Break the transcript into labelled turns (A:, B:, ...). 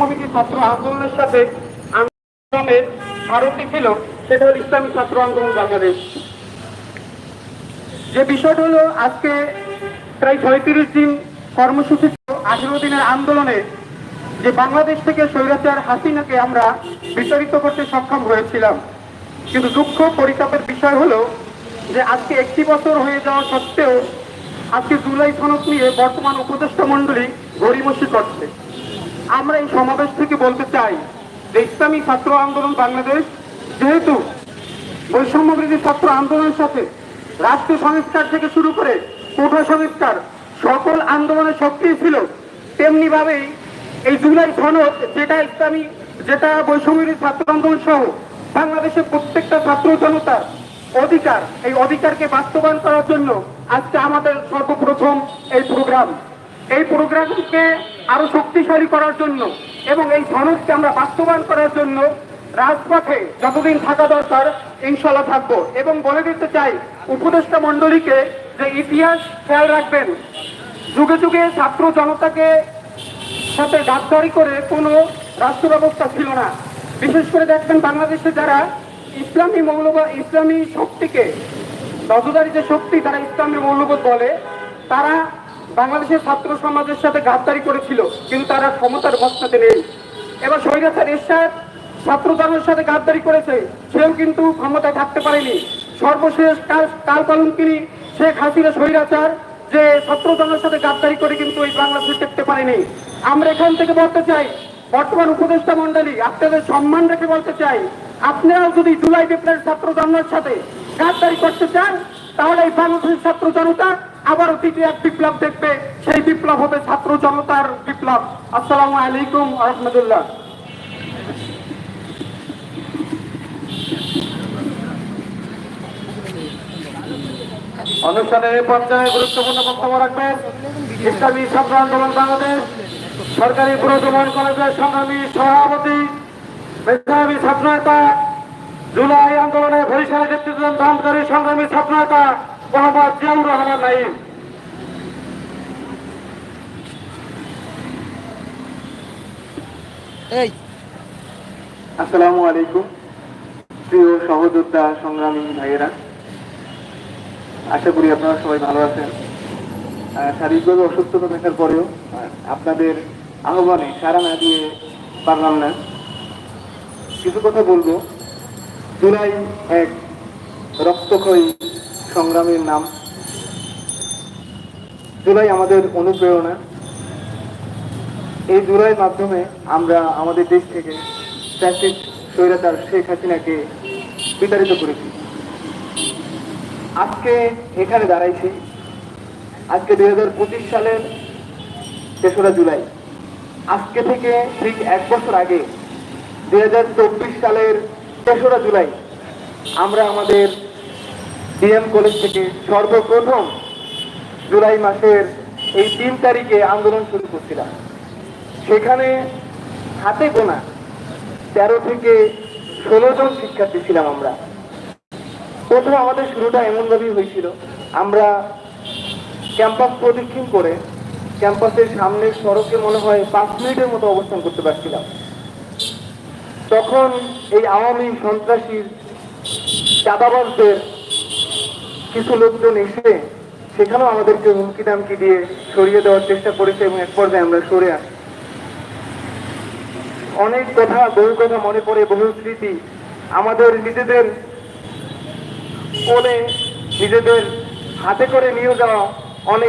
A: বৈষম্যবিধি ছাত্র আন্দোলনের সাথে আন্দোলনের স্মারকটি ছিল, সেটা হল ইসলামী ছাত্র আন্দোলন বাংলাদেশ। যে বিষয়টা হলো, আজকে প্রায় ছয়ত্রিশ দিন কর্মসূচি আঠেরো দিনের আন্দোলনে, যে বাংলাদেশ থেকে স্বৈরাচার হাসিনাকে আমরা বিতাড়িত করতে সক্ষম হয়েছিলাম। কিন্তু দুঃখ পরিতাপের বিষয় হলো যে আজকে একটি বছর হয়ে যাওয়া সত্ত্বেও আজকে জুলাই সনদ নিয়ে বর্তমান উপদেষ্টা মণ্ডলী গড়িমসি করছে। আমরা এই সমাবেশ থেকে বলতে চাই যে ইসলামী ছাত্র আন্দোলন বাংলাদেশ যেহেতু বৈষম্যবিরোধী ছাত্র আন্দোলনের সাথে রাষ্ট্র সংস্কার থেকে শুরু করে কোঠা সংস্কার সকল আন্দোলনে সক্রিয় ছিল তেমনি ভাবেই এই জুলাই সনদ, যেটা ইসলামী, যেটা বৈষম্যবিরোধী ছাত্র আন্দোলন সহ বাংলাদেশের প্রত্যেকটা ছাত্র জনতার অধিকার, এই অধিকারকে বাস্তবায়ন করার জন্য আজকে আমাদের সর্বপ্রথম এই প্রোগ্রাম। এই প্রোগ্রামকে আরও শক্তিশালী করার জন্য এবং এই সনদকে আমরা বাস্তবায়ন করার জন্য রাজপথে যতদিন থাকা দরকার ইনশাল্লাহ থাকব। এবং বলে দিতে চাই, উপদেষ্টা মণ্ডলীকে যে ইতিহাস খেয়াল রাখবেন, যুগে যুগে ছাত্র জনতাকে সাথে গাদ্দারি করে কোনো রাষ্ট্র ব্যবস্থা ছিল না। বিশেষ করে দেখবেন বাংলাদেশে যারা ইসলামী মৌলবাদ ইসলামী শক্তিকে নজরদারি যে শক্তি তারা ইসলামী মৌলবোধ বলে, তারা বাংলাদেশের ছাত্র সমাজের সাথে গাদ্দারি করেছিল, কিন্তু তারা ক্ষমতার বস্তাতে নেই। এবার স্বৈরাচার এরশাদ ছাত্র জনের সাথে গাদ্দারি করেছে, সেও কিন্তু ক্ষমতায় থাকতে পারেনি। সর্বশেষ কাল কাল পালনকিনী শেখ হাসিনা স্বৈরাচার, যে ছাত্র জনের সাথে গাদ্দারি করে কিন্তু এই বাংলাদেশে দেখতে পারেনি। আমরা এখান থেকে বলতে চাই, বর্তমান উপদেষ্টা মন্ডলী আপনাদের সম্মান রেখে বলতে চাই, আপনারাও যদি জুলাই বিপ্লবের ছাত্র জন্মের সাথে গাদ্দারি করতে চান, তাহলে এই বাংলাদেশের ছাত্র জনতা আবারও তৃতীয় এক বিপ্লব দেখবে, সেই বিপ্লব হবে ছাত্র জনতার বিপ্লব। আসসালামু আলাইকুম রহমতুল্লাহ। অনুষ্ঠানের এই পর্যায়ে গুরুত্বপূর্ণ বক্তব্য রাখবেন ইসলামী ছাত্র আন্দোলন বাংলাদেশ, সরকারি প্রজমন কলেজের সংগ্রামী সভাপতি, মেধাবী ছাত্র নেতা, জুলাই আন্দোলনে বরিশাল নেতৃত্ব দানকারী সংগ্রামী ছাত্র নেতা মোহাম্মদ জিয়াউর রহমান নাইম
B: এই।
A: আসসালামু আলাইকুম প্রিয় সহযোদ্ধা সংগ্রামী ভাইয়েরা। আশা করি আপনারা সবাই ভালো আছেন। শারীরিকভাবে অসুস্থতা থাকার পরেও আপনাদের আহ্বানে সারা না দিয়ে পারলাম না। কিছু কথা বলব। জুলাই এক রক্তক্ষয়ী সংগ্রামের নাম। জুলাই আমাদের অনুপ্রেরণা। এই জুলাইয়ের মাধ্যমে আমরা আমাদের দেশ থেকে ফ্যাসিস্ট স্বৈরাচার শেখ হাসিনাকে বিতাড়িত করেছি। আজকে এখানে দাঁড়াইছি। আজকে দুই হাজার পঁচিশ সালের তেসরা জুলাই। আজকে থেকে ঠিক এক বছর আগে দুই হাজার চব্বিশ সালের তেসরা জুলাই আমরা আমাদের ডিএম কলেজ থেকে সর্বপ্রথম জুলাই মাসের এই তিন তারিখে আন্দোলন শুরু করছিলাম। সেখানে হাতে গোনা তেরো থেকে ষোলো জন শিক্ষার্থী ছিলাম আমরা। প্রথম আমাদের শুরুটা এমনভাবেই হয়েছিল, আমরা ক্যাম্পাস প্রদক্ষিণ করে ক্যাম্পাসের সামনের সড়কে মনে হয় পাঁচ মিনিটের মতো অবস্থান করতে পারছিলাম। তখন এই আওয়ামী সন্ত্রাসীর চাঁদাবাজদের কিছু লোকজন এসে সেখানেও আমাদেরকে হুমকি দামকি দিয়ে সরিয়ে দেওয়ার চেষ্টা করেছে এবং এক পর্যায়ে আমরা সরে আসি। অনেক কথা, বহু কথা মনে পড়ে, বহু স্মৃতি আমাদের নিজেদের কোলে, নিজেদের হাতে করে নিয়ে যাওয়া অনেক